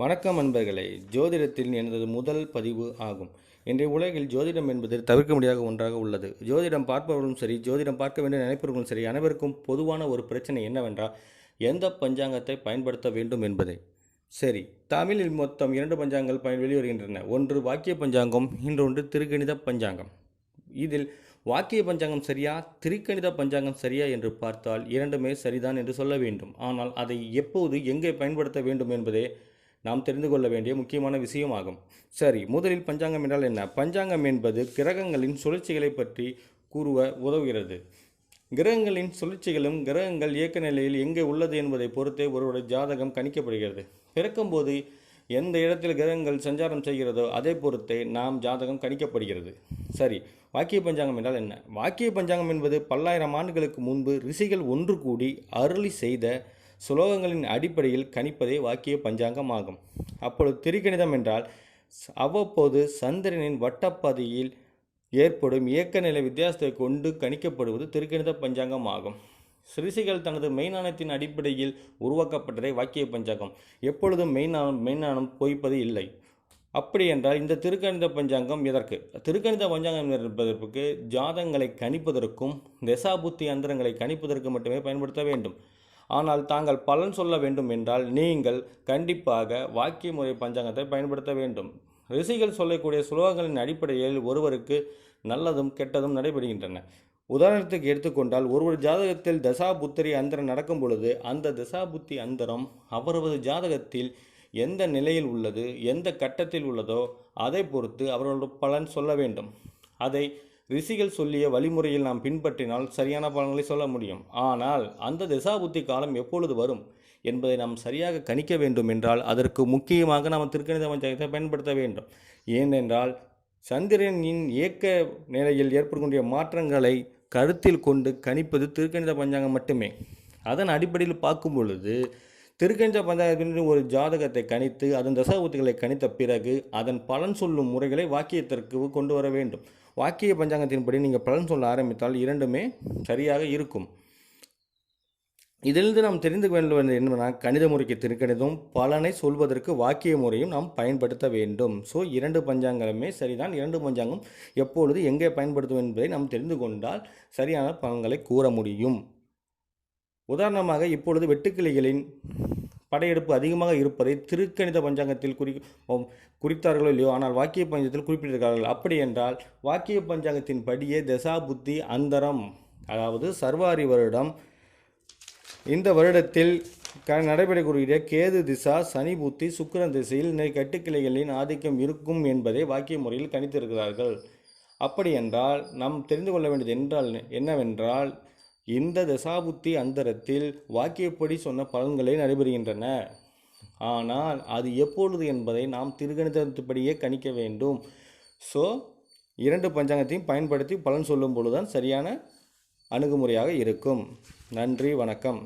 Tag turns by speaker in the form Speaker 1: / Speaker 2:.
Speaker 1: வணக்கம் அன்பர்களே ஜோதிடத்தில் எனது முதல் பதிவு ஆகும். இன்றைய உலகில் ஜோதிடம் என்பது தவிர்க்க முடியாத ஒன்றாக உள்ளது. ஜோதிடம் பார்ப்பவர்களும் சரி ஜோதிடம் பார்க்க வேண்டும் நினைப்பவர்களும் சரி அனைவருக்கும் பொதுவான ஒரு பிரச்சனை என்னவென்றால் எந்த பஞ்சாங்கத்தை பயன்படுத்த வேண்டும் என்பதே. சரி தமிழில் மொத்தம் இரண்டு பஞ்சாங்கங்கள் பயன் வெளிவருகின்றன. ஒன்று வாக்கிய பஞ்சாங்கம் இன்னொன்று திருக்கணித பஞ்சாங்கம். இதில் வாக்கிய பஞ்சாங்கம் சரியா திருக்கணித பஞ்சாங்கம் சரியா என்று பார்த்தால் இரண்டுமே சரிதான் என்று சொல்ல வேண்டும். ஆனால் அதை எப்போது எங்கே பயன்படுத்த வேண்டும் என்பதே நாம் தெரிந்து கொள்ள வேண்டிய முக்கியமான விஷயமாகும். சரி முதலில் பஞ்சாங்கம் என்றால் என்ன? பஞ்சாங்கம் என்பது கிரகங்களின் சுழற்சிகளை பற்றி கூறுவ உதவுகிறது. கிரகங்களின் சுழற்சிகளும் கிரகங்கள் இயக்க நிலையில் எங்கே உள்ளது என்பதை பொறுத்தே ஒருவருடைய ஜாதகம் கணிக்கப்படுகிறது. பிறக்கும்போது எந்த இடத்தில் கிரகங்கள் சஞ்சாரம் செய்கிறதோ அதை பொறுத்தே நாம் ஜாதகம் கணிக்கப்படுகிறது. சரி வாக்கிய பஞ்சாங்கம் என்றால் என்ன? வாக்கிய பஞ்சாங்கம் என்பது பல்லாயிரம் ஆண்டுகளுக்கு முன்பு ரிஷிகள் ஒன்று கூடி அருளி செய்த சுலோகங்களின் அடிப்படையில் கணிப்பதே வாக்கிய பஞ்சாங்கம் ஆகும் அப்பொழுது திரிகணிதம் என்றால் அவ்வப்போது சந்திரனின் வட்டப்பாதையில் ஏற்படும் இயக்க நிலை வித்தியாசத்தை கொண்டு கணிக்கப்படுவது திருக்கணித பஞ்சாங்கம் ஆகும் ரிஷிகள் தனது மெய்ஞானத்தின் அடிப்படையில் உருவாக்கப்பட்டதே வாக்கிய பஞ்சாங்கம். எப்பொழுதும் மெய்ஞானம் மெய்ஞானம் பொய்ப்பது இல்லை. அப்படி என்றால் இந்த திருக்கணித பஞ்சாங்கம் எதற்கு? திருக்கணித பஞ்சாங்கம் என்பதற்கு ஜாதங்களை கணிப்பதற்கும் தசாபுத்தி அந்தரங்களை கணிப்பதற்கு மட்டுமே பயன்படுத்த வேண்டும். ஆனால் தாங்கள் பலன் சொல்ல வேண்டும் என்றால் நீங்கள் கண்டிப்பாக வாக்கிய முறை பஞ்சாங்கத்தை பயன்படுத்த வேண்டும். ரிஷிகள் சொல்லக்கூடிய சுலோகங்களின் அடிப்படையில் ஒருவருக்கு நல்லதும் கெட்டதும் நடைபெறுகின்றன. உதாரணத்துக்கு எடுத்துக்கொண்டால் ஒருவர் ஜாதகத்தில் தசா புத்திரி அந்தரம் நடக்கும் பொழுது அந்த தசா புத்தி அந்தரம் அவரது ஜாதகத்தில் எந்த நிலையில் உள்ளது எந்த கட்டத்தில் உள்ளதோ அதை பொறுத்து அவர்களோட பலன் சொல்ல வேண்டும். அதை ரிஷிகள் சொல்லிய வழிமுறையில் நாம் பின்பற்றினால் சரியான பலன்களை சொல்ல முடியும். ஆனால் அந்த திசாபுத்தி காலம் எப்பொழுது வரும் என்பதை நாம் சரியாக கணிக்க வேண்டும் என்றால் அதற்கு முக்கியமாக நாம் திருக்கணித பஞ்சாயத்தை பயன்படுத்த வேண்டும். ஏனென்றால் சந்திரனின் இயக்க நிலையில் ஏற்படக்கூடிய மாற்றங்களை கருத்தில் கொண்டு கணிப்பது திருக்கணித பஞ்சாங்கம் மட்டுமே. அதன் அடிப்படையில் பார்க்கும் பொழுது திருக்கணித பஞ்சாயத்தின் ஒரு ஜாதகத்தை கணித்து அதன் தசாபுத்திகளை கணித்த பிறகு அதன் பலன் சொல்லும் முறைகளை வாக்கியத்திற்கு கொண்டு வர வேண்டும். வாக்கிய பஞ்சாங்கத்தின்படி நீங்கள் பலன் சொல்ல ஆரம்பித்தால் இரண்டுமே சரியாக இருக்கும். இதிலிருந்து நாம் தெரிந்து கொள்ள என்னன்னா கணித முறைக்கு திருக்கணிதம் பலனை சொல்வதற்கு வாக்கிய முறையும் நாம் பயன்படுத்த வேண்டும். ஸோ இரண்டு பஞ்சாங்கமே சரிதான். இரண்டு பஞ்சாங்கம் எப்பொழுது எங்கே பயன்படுத்தும் என்பதை நாம் தெரிந்து கொண்டால் சரியான பலன்களை கூற முடியும். உதாரணமாக இப்பொழுது வெட்டுக்கிளிகளின் படையெடுப்பு அதிகமாக இருப்பதை திருக்கணித பஞ்சாங்கத்தில் குறி குறித்தார்களோ இல்லையோ ஆனால் வாக்கிய பஞ்சாங்கத்தில் குறிப்பிட்டிருக்கிறார்கள். அப்படி என்றால் வாக்கிய பஞ்சாங்கத்தின் படியே தசா புத்தி அந்தரம் அதாவது சர்வாரி வருடம். இந்த வருடத்தில் க நடைபெறக்கூடிய கேது திசா சனி புத்தி சுக்கிரன் திசையில் கட்டுக்கிளைகளின் ஆதிக்கம் இருக்கும் என்பதை வாக்கிய முறையில் கணித்திருக்கிறார்கள். அப்படி என்றால் நாம் தெரிந்து கொள்ள வேண்டியது என்றால் என்னவென்றால் இந்த தசாபுத்தி அந்தரத்தில் வாக்கியப்படி சொன்ன பலன்களே நடைபெறுகின்றன. ஆனால் அது எப்பொழுது என்பதை நாம் திருகணிதத்துப்படியே கணிக்க வேண்டும். ஸோ இரண்டு பஞ்சாங்கத்தையும் பயன்படுத்தி பலன் சொல்லும் பொழுதுதான் சரியான அணுகுமுறையாக இருக்கும். நன்றி வணக்கம்.